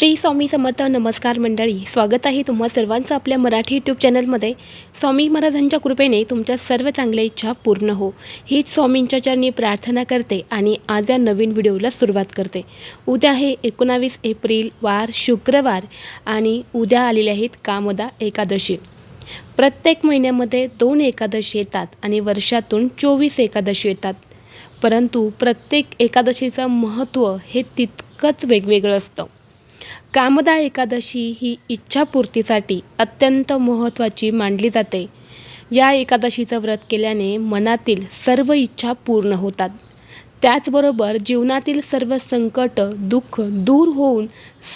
श्री स्वामी समर्थ नमस्कार मंडळी. स्वागत आहे तुम्हा सर्वांचं आपल्या मराठी यूट्यूब चॅनलमध्ये स्वामी महाराजांच्या कृपेने तुमच्या सर्व चांगल्या इच्छा पूर्ण हो. हीच स्वामींच्या चरणी प्रार्थना करते आणि आज या नवीन व्हिडिओला सुरुवात करते. उद्या आहे एकोणावीस एप्रिल वार शुक्रवार आणि उद्या आलेले आहेत कामदा एकादशी. प्रत्येक महिन्यामध्ये दोन एकादशी येतात आणि वर्षातून चोवीस एकादशी येतात. परंतु प्रत्येक एकादशीचं महत्त्व हे तितकंच वेगवेगळं असतं. कामदा एकादशी ही इच्छापूर्तीसाठी अत्यंत महत्त्वाची मानली जाते. या एकादशीचं व्रत केल्याने मनातील सर्व इच्छा पूर्ण होतात. त्याचबरोबर जीवनातील सर्व संकट दुःख दूर होऊन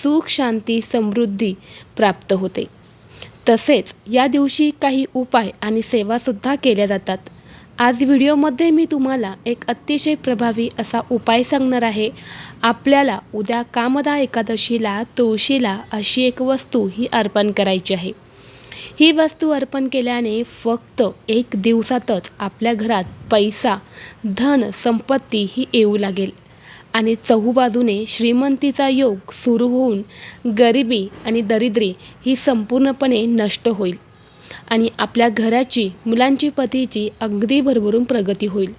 सुख शांती समृद्धी प्राप्त होते. तसेच या दिवशी काही उपाय आणि सेवासुद्धा केल्या जातात. आज व्हिडिओमध्ये मी तुम्हाला एक अतिशय प्रभावी असा उपाय सांगणार आहे. आपल्याला उद्या कामदा एकादशीला तुळशीला अशी एक वस्तू ही अर्पण करायची आहे. ही वस्तू अर्पण केल्याने फक्त एक दिवसातच आपल्या घरात पैसा धन संपत्ती ही येऊ लागेल. आणि चहूबाजूने श्रीमंतीचा योग सुरू होऊन गरिबी आणि दरिद्री ही संपूर्णपणे नष्ट होईल. आणि आपल्या घराची मुलांची पतीची अगदी भरभरून प्रगती होईल.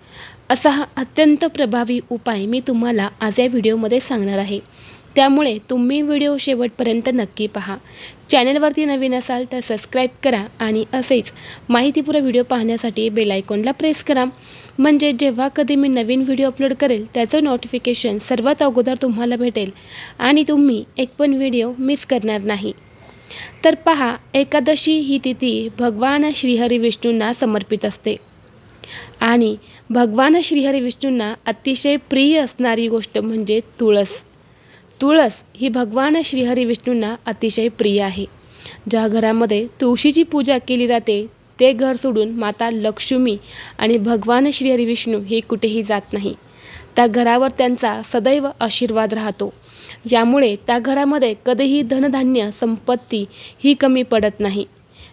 असा हा अत्यंत प्रभावी उपाय मी तुम्हाला आज या व्हिडिओमध्ये सांगणार आहे. त्यामुळे तुम्ही व्हिडिओ शेवटपर्यंत नक्की पहा. चॅनलवरती नवीन असाल तर सबस्क्राईब करा आणि असेच माहितीपूर्ण व्हिडिओ पाहण्यासाठी बेलायकॉनला प्रेस करा. म्हणजे जेव्हा कधी मी नवीन व्हिडिओ अपलोड करेल त्याचं नोटिफिकेशन सर्वात अगोदर तुम्हाला भेटेल आणि तुम्ही एक पण व्हिडिओ मिस करणार नाही. तर पहा एकादशी ही तिथी भगवान श्रीहरी विष्णूंना समर्पित असते. आणि भगवान श्रीहरी विष्णूंना अतिशय प्रिय असणारी गोष्ट म्हणजे तुळस. तुळस ही भगवान श्रीहरी विष्णूंना अतिशय प्रिय आहे. ज्या घरामध्ये तुळशीची पूजा केली जाते ते घर सोडून माता लक्ष्मी आणि भगवान श्रीहरी विष्णू हे कुठेही जात नाही. त्या घरावर त्यांचा सदैव आशीर्वाद राहतो. यामुळे त्या घरामध्ये कधीही धनधान्य संपत्ती ही कमी पडत नाही.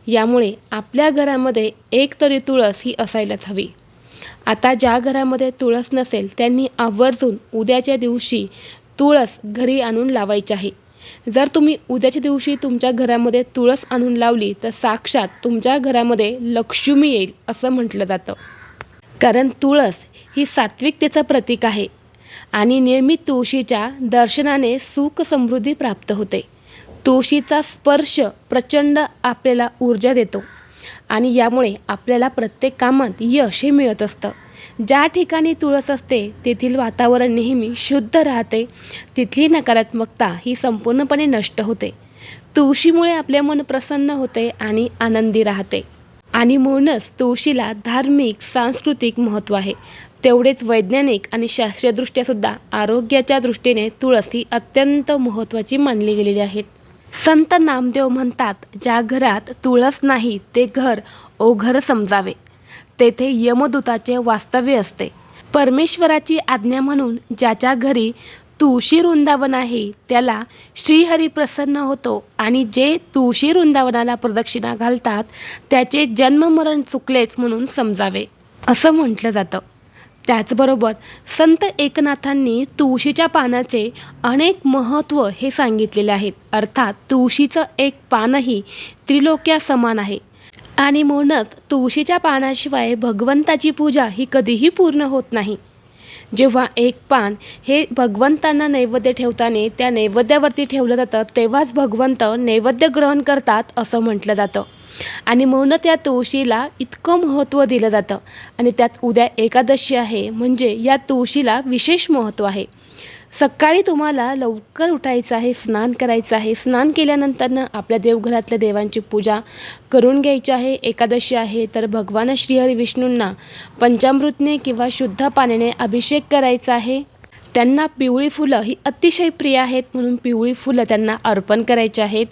यामुळे आपल्या घरामध्ये एक तरी तुळस ही असायलाच हवी. आता ज्या घरामध्ये तुळस नसेल त्यांनी आवर्जून उद्याच्या दिवशी तुळस घरी आणून लावायची आहे. जर तुम्ही उद्याच्या दिवशी तुमच्या घरामध्ये तुळस आणून लावली तर साक्षात तुमच्या घरामध्ये लक्ष्मी येईल असं म्हटलं जातं. कारण तुळस ही सात्विकतेचं प्रतीक आहे आणि नियमित तुळशीच्या दर्शनाने सुख समृद्धी प्राप्त होते. तुळशीचा स्पर्श प्रचंड आपल्याला ऊर्जा देतो आणि यामुळे आपल्याला प्रत्येक कामात यश हे मिळत असतं. ज्या ठिकाणी तुळस असते तेथील वातावरण नेहमी शुद्ध राहते. तिथली नकारात्मकता ही संपूर्णपणे नष्ट होते. तुळशीमुळे आपले मन प्रसन्न होते आणि आनंदी राहते. आणि म्हणूनच तुळशीला धार्मिक सांस्कृतिक महत्त्व आहे. तेवढेच वैज्ञानिक आणि शास्त्रीयदृष्ट्यासुद्धा आरोग्याच्या दृष्टीने तुळस ही अत्यंत महत्त्वाची मानली गेलेली आहेत. संत नामदेव म्हणतात ज्या घरात तुळस नाही ते घर ओघर समजावे. तेथे यमदूताचे वास्तव्य असते. परमेश्वराची आज्ञा म्हणून ज्याच्या घरी तुळशी वृंदावन आहे त्याला श्रीहरी प्रसन्न होतो. आणि जे तुळशी वृंदावनाला प्रदक्षिणा घालतात त्याचे जन्ममरण चुकलेच म्हणून समजावे. असं म्हटलं जातं. त्याचबरोबर संत एकनाथांनी तुळशीच्या पानाचे अनेक महत्त्व हे सांगितलेले आहेत. अर्थात तुळशीचं एक पानही त्रिलोक्या समान आहे. आणि म्हणूनच तुळशीच्या पानाशिवाय भगवंताची पूजा ही कधीही पूर्ण होत नाही. जेव्हा एक पान हे भगवंतांना नैवेद्य ठेवताना त्या नैवेद्यावरती ठेवलं जातं तेव्हाच भगवंत नैवेद्य ग्रहण करतात असं म्हटलं जातं. आणि म्हणून त्या तुळशीला इतकं महत्त्व दिलं जातं. आणि त्यात उद्या एकादशी आहे म्हणजे या तुळशीला विशेष महत्त्व आहे. सकाळी तुम्हाला लवकर उठायचं आहे स्नान करायचं आहे. स्नान केल्यानंतरनं आपल्या देवघरातल्या देवांची पूजा करून घ्यायची आहे. एकादशी आहे तर भगवान श्रीहरी विष्णूंना पंचामृतने किंवा शुद्ध पाण्याने अभिषेक करायचा आहे. त्यांना पिवळी फुलं ही अतिशय प्रिय आहेत म्हणून पिवळी फुलं त्यांना अर्पण करायची आहेत.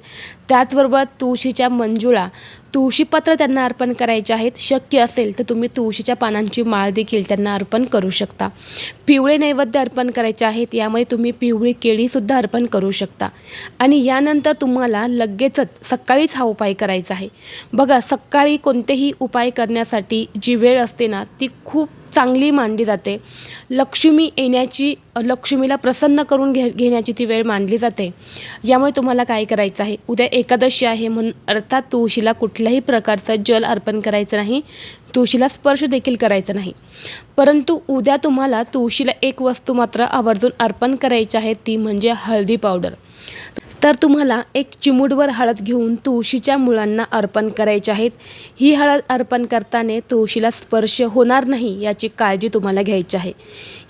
त्याचबरोबर तुळशीच्या मंजुळा तुळशीपत्र त्यांना अर्पण करायचे आहेत. शक्य असेल तर तुम्ही तुळशीच्या पानांची माळ देखील त्यांना अर्पण करू शकता. पिवळे नैवेद्य अर्पण करायचे आहेत. यामुळे तुम्ही पिवळी केळीसुद्धा अर्पण करू शकता. आणि यानंतर तुम्हाला लगेचच सकाळीच हा उपाय करायचा आहे. बघा सकाळी कोणतेही उपाय करण्यासाठी जी वेळ असते ना ती खूप चांगली मानली जाते. लक्ष्मी येण्याची लक्ष्मीला प्रसन्न करून घे घेण्याची ती वेळ मानली जाते. यामुळे तुम्हाला काय करायचं आहे? उद्या एकादशी आहे म्हणून अर्थात तुळशीला कुठल्याही प्रकारचं जल अर्पण करायचं नाही. तुळशीला स्पर्श देखील करायचा नाही. परंतु उद्या तुम्हाला तुळशीला एक वस्तू मात्र आवर्जून अर्पण करायची आहे ती म्हणजे हळदी पावडर. तर तुम्हाला एक चिमूटभर हळद घेऊन तुळशीच्या मुळांना अर्पण करायचे आहेत. ही हळद अर्पण करताना तुळशीला स्पर्श होणार नाही याची काळजी तुम्हाला घ्यायची आहे.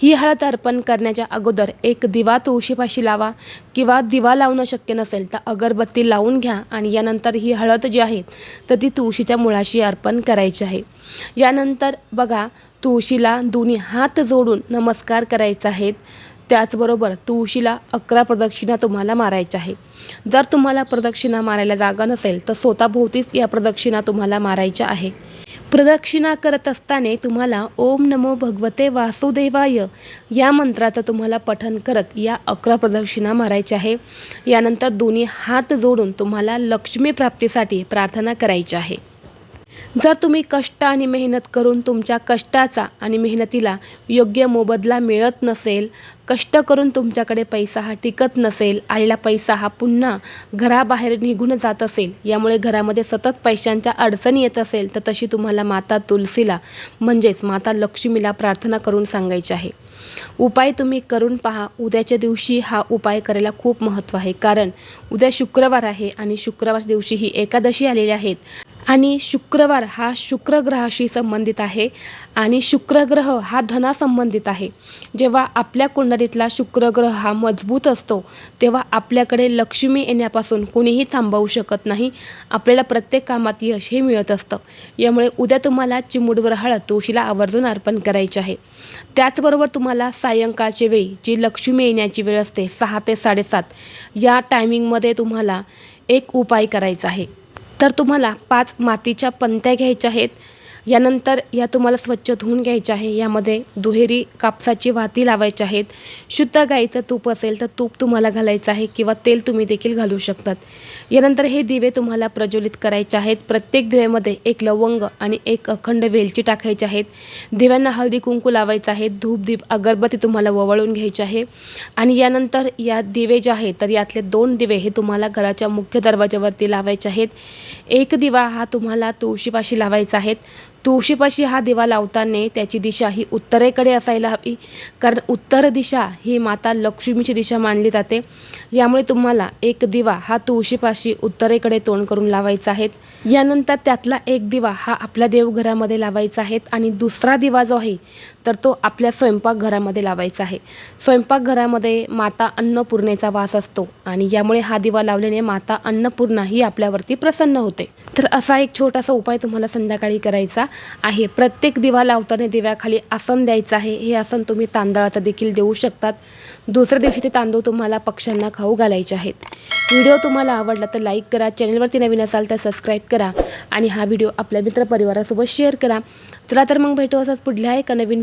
ही हळद अर्पण करण्याच्या अगोदर एक दिवा तुळशीपाशी लावा किंवा दिवा लावणं शक्य नसेल तर अगरबत्ती लावून घ्या आणि यानंतर ही हळद जी आहे तर ती तुळशीच्या मुळाशी अर्पण करायची आहे. यानंतर बघा तुळशीला दोन्ही हात जोडून नमस्कार करायचा आहेत त्याचबरोबर तुळशीला अकरा प्रदक्षिणा तुम्हाला मारायच्या आहे. जर तुम्हाला प्रदक्षिणा मारायला जागा नसेल तर स्वतःभोवतीच या प्रदक्षिणा तुम्हाला मारायच्या आहे. प्रदक्षिणा करत असताना तुम्हाला ओम नमो भगवते वासुदेवाय या मंत्राचं तुम्हाला पठन करत या अकरा प्रदक्षिणा मारायच्या आहे. यानंतर दोन्ही हात जोडून तुम्हाला लक्ष्मी प्राप्तीसाठी प्रार्थना करायची आहे. जर तुम्ही कष्ट आणि मेहनत करून तुमच्या कष्टाचा आणि मेहनतीला योग्य मोबदला मिळत नसेल कष्ट करून तुमच्याकडे पैसा हा टिकत नसेल आलेला पैसा हा पुन्हा घराबाहेर निघून जात असेल यामुळे घरामध्ये सतत पैशांच्या अडचणी येत असेल तर तशी तुम्हाला माता तुलसीला म्हणजेच माता लक्ष्मीला प्रार्थना करून सांगायची आहे. उपाय तुम्ही करून पहा. उद्याच्या दिवशी हा उपाय करायला खूप महत्त्व आहे. कारण उद्या शुक्रवार आहे आणि शुक्रवार दिवशी ही एकादशी आलेली आहेत आणि शुक्रवार हा शुक्रग्रहाशी संबंधित आहे आणि शुक्रग्रह हा धनासंबंधित आहे. जेव्हा आपल्या कुंडलीतला शुक्रग्रह हा मजबूत असतो तेव्हा आपल्याकडे लक्ष्मी येण्यापासून कोणीही थांबवू शकत नाही. आपल्याला प्रत्येक कामात यश हे मिळत असतं. यामुळे उद्या तुम्हाला चिमुडवर हळद तुळशीला आवर्जून अर्पण करायचे आहे. त्याचबरोबर तुम्हाला सायंकाळच्या वेळी जी लक्ष्मी येण्याची वेळ असते सहा ते साडेसात या टायमिंगमध्ये तुम्हाला एक उपाय करायचा आहे. तर तुम्हाला पाच मातीच्या पंत्या घ्यायच्या आहेत. यानंतर या तुम्हाला स्वच्छ धुवून घ्यायच्या आहे. यामध्ये दुहेरी कापसाची वाती लावायची आहेत. शुद्ध गाईचं तूप असेल तर तूप तुम्हाला घालायचं आहे किंवा तेल तुम्ही देखील घालू शकतात. यानंतर हे दिवे तुम्हाला प्रज्वलित करायचे आहेत. प्रत्येक दिव्यामध्ये एक लवंग आणि एक अखंड वेलची टाकायची आहेत. दिव्यांना हळदी कुंकू लावायचं आहे. धूप दीप अगरबत्ती तुम्हाला ववळून घ्यायची आहे. आणि यानंतर या दिवे जे आहेत तर यातले दोन दिवे हे तुम्हाला घराच्या मुख्य दरवाजावरती लावायचे आहेत. एक दिवा हा तुम्हाला तुळशीपाशी लावायचा आहे. तुळशीपाशी हा दिवा लावताना त्याची दिशा ही उत्तरेकडे असायला हवी. कारण उत्तर दिशा ही माता लक्ष्मीची दिशा मानली जाते. यामुळे तुम्हाला एक दिवा हा तुळशीपाशी उत्तरेकडे तोंड करून लावायचा आहे. यानंतर त्यातला एक दिवा हा आपल्या देवघरामध्ये लावायचा आहे. आणि दुसरा दिवा जो आहे तर तो आपल्या स्वयंपाकघरामध्ये लावायचा आहे. स्वयंपाकघरामध्ये माता अन्नपूर्णेचा वास असतो आणि यामुळे हा दिवा लावल्याने माता अन्नपूर्णा ही आपल्यावरती प्रसन्न होते. तर असा एक छोटासा उपाय तुम्हाला संध्याकाळी करायचा आहे. प्रत्येक दिवा लावताना दिव्याखाली आसन द्यायचं आहे. हे आसन तुम्ही तांदळाचं देखील देऊ शकतात. दुसऱ्या दिवशी ते तांदूळ तुम्हाला पक्ष्यांना खाऊ घालायचे आहेत. व्हिडिओ तुम्हाला आवडला तर लाईक करा चॅनलवरती नवीन असाल तर सबस्क्राईब करा आणि हा व्हिडिओ आपल्या मित्रपरिवारासोबत शेअर करा. चला तर मग भेटू असंच पुढल्या एका नवीन